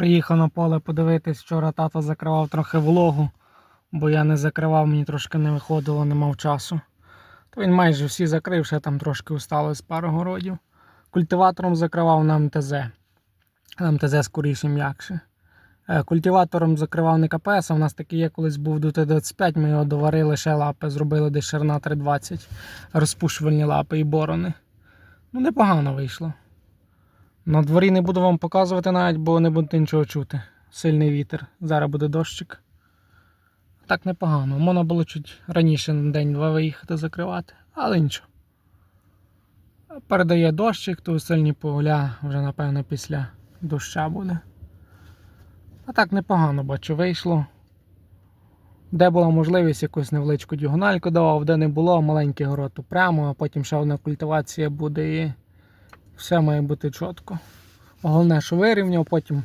Приїхав на поле подивитись, вчора тато закривав трохи вологу, бо я не закривав, мені трошки не виходило, не мав часу. То він майже всі закрив, ще там трошки осталось пару городів. Культиватором закривав на МТЗ. На МТЗ скоріше м'якше. Е, Культиватором закривав не КПС, а в нас такий є колись був ДТ-25, ми його доварили ще лапи, зробили десь ширина 320, розпушувальні лапи і борони. Ну, непогано вийшло. На дворі не буду вам показувати навіть, бо не будете нічого чути. Сильний вітер. Зараз буде дощик. Так непогано. Можна було чуть раніше на день-два виїхати закривати, але нічого. Передає дощик, то сильні поля вже, напевно, після доща буде. А так непогано, бачу, вийшло. Де була можливість, якусь невеличку діагональку давав, де не було, маленький город прямо, а потім ще одна культивація буде і все має бути чітко. Головне, що вирівняв, потім